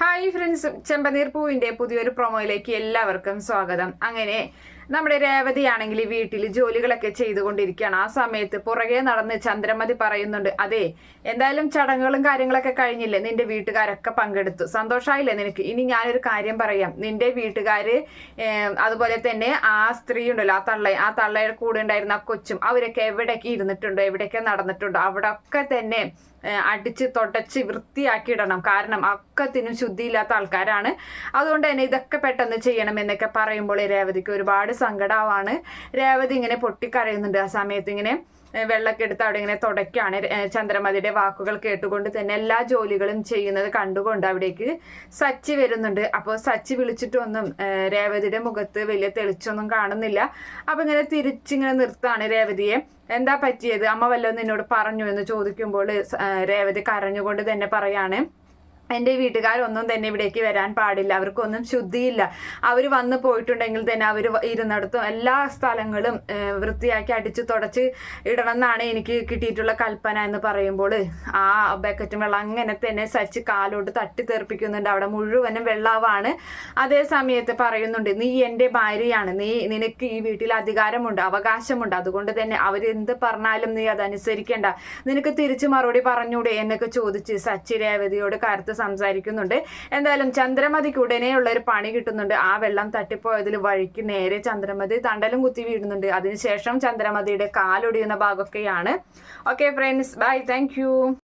Hi friends ചെമ്പനീർ പൂവിന്റെ പുതിയൊരു പ്രൊമോയിലേക്ക് എല്ലാവർക്കും സ്വാഗതം. അങ്ങനെ നമ്മുടെ രേവതി ആണെങ്കിൽ വീട്ടിൽ ജോലികളൊക്കെ ചെയ്തുകൊണ്ടിരിക്കുകയാണ്. ആ സമയത്ത് പുറകെ നടന്ന് ചന്ദ്രമതി പറയുന്നുണ്ട് അതെ എന്തായാലും ചടങ്ങുകളും കാര്യങ്ങളൊക്കെ കഴിഞ്ഞില്ലേ? നിന്റെ വീട്ടുകാരൊക്കെ പങ്കെടുത്തു. സന്തോഷമായില്ലേ നിനക്ക്? ഇനി ഞാനൊരു കാര്യം പറയാം. നിന്റെ വീട്ടുകാര് അതുപോലെ തന്നെ ആ സ്ത്രീ ഉണ്ടല്ലോ ആ തള്ള ആ തള്ളയുടെ കൂടെ ഉണ്ടായിരുന്ന ആ കൊച്ചും അവരൊക്കെ എവിടെയൊക്കെ ഇരുന്നിട്ടുണ്ടോ? എവിടെയൊക്കെ നടന്നിട്ടുണ്ടോ? അവിടെ ഒക്കെ തന്നെ അടിച്ച് തുടച്ച് വൃത്തിയാക്കി ഇടണം കാരണം ഒക്കത്തിനും ശുദ്ധിയില്ലാത്ത ആൾക്കാരാണ്. അതുകൊണ്ട് തന്നെ ഇതൊക്കെ പെട്ടെന്ന് ചെയ്യണം എന്നൊക്കെ പറയുമ്പോൾ രേവതിക്ക് ഒരുപാട് സങ്കടമാണ് രേവതി ഇങ്ങനെ പൊട്ടിക്കരയുന്നുണ്ട് ആ സമയത്ത് ഇങ്ങനെ വെള്ളമൊക്കെ എടുത്ത് അവിടെ ഇങ്ങനെ തുടക്കാണ് ചന്ദ്രമതിയുടെ വാക്കുകൾ കേട്ടുകൊണ്ട് തന്നെ എല്ലാ ജോലികളും ചെയ്യുന്നത് കണ്ടുകൊണ്ട് അവിടേക്ക് സച്ചി വരുന്നുണ്ട്. അപ്പോൾ സച്ചി വിളിച്ചിട്ടൊന്നും രേവതിയുടെ മുഖത്ത് വലിയ തെളിച്ചൊന്നും കാണുന്നില്ല. അപ്പം ഇങ്ങനെ തിരിച്ചിങ്ങനെ നിർത്താണ് രേവതിയെ. എന്താ പറ്റിയത്? അമ്മ വല്ലതും നിന്നോട് പറഞ്ഞു? എന്ന് ചോദിക്കുമ്പോൾ രേവതി കരഞ്ഞുകൊണ്ട് തന്നെ പറയാണ്. എന്റെ വീട്ടുകാരൊന്നും തന്നെ ഇവിടേക്ക് വരാൻ പാടില്ല. അവർക്കൊന്നും ശുദ്ധിയില്ല. അവർ വന്ന് പോയിട്ടുണ്ടെങ്കിൽ തന്നെ അവർ ഇരുന്നിടത്തും എല്ലാ സ്ഥലങ്ങളും വൃത്തിയാക്കി അടിച്ച് തുടച്ച് ഇടണം എന്നാണ് എനിക്ക് കിട്ടിയിട്ടുള്ള കൽപ്പന എന്ന് പറയുമ്പോൾ ആ ബക്കറ്റും വെള്ളം അങ്ങനെ തന്നെ സച്ച് കാലോട്ട് തട്ടി തെറിപ്പിക്കുന്നുണ്ട്. അവിടെ മുഴുവനും വെള്ളാവാണ്. അതേ സമയത്ത് പറയുന്നുണ്ട് നീ എന്റെ ഭാര്യയാണ്. നീ നിനക്ക് ഈ വീട്ടിൽ അധികാരമുണ്ട് അവകാശമുണ്ട്. അതുകൊണ്ട് തന്നെ അവരെന്ത് പറഞ്ഞാലും നീ അതനുസരിക്കേണ്ട. നിനക്ക് തിരിച്ചു മറുപടി പറഞ്ഞൂടെ? എന്നൊക്കെ ചോദിച്ച് സച്ചി രേവതിയോട് കരുത്ത് സംസാരിക്കുന്നുണ്ട്. എന്തായാലും ചന്ദ്രമതിക്ക് ഉടനെയുള്ള ഒരു പണി കിട്ടുന്നുണ്ട്. ആ വെള്ളം തട്ടിപ്പോയതിൽ വഴിക്ക് നേരെ ചന്ദ്രമതി തണ്ടലും കുത്തി വീഴുന്നുണ്ട്. അതിനുശേഷം ചന്ദ്രമതിയുടെ കാലൊടിയുന്ന ഭാഗമൊക്കെയാണ്. Okay friends bye thank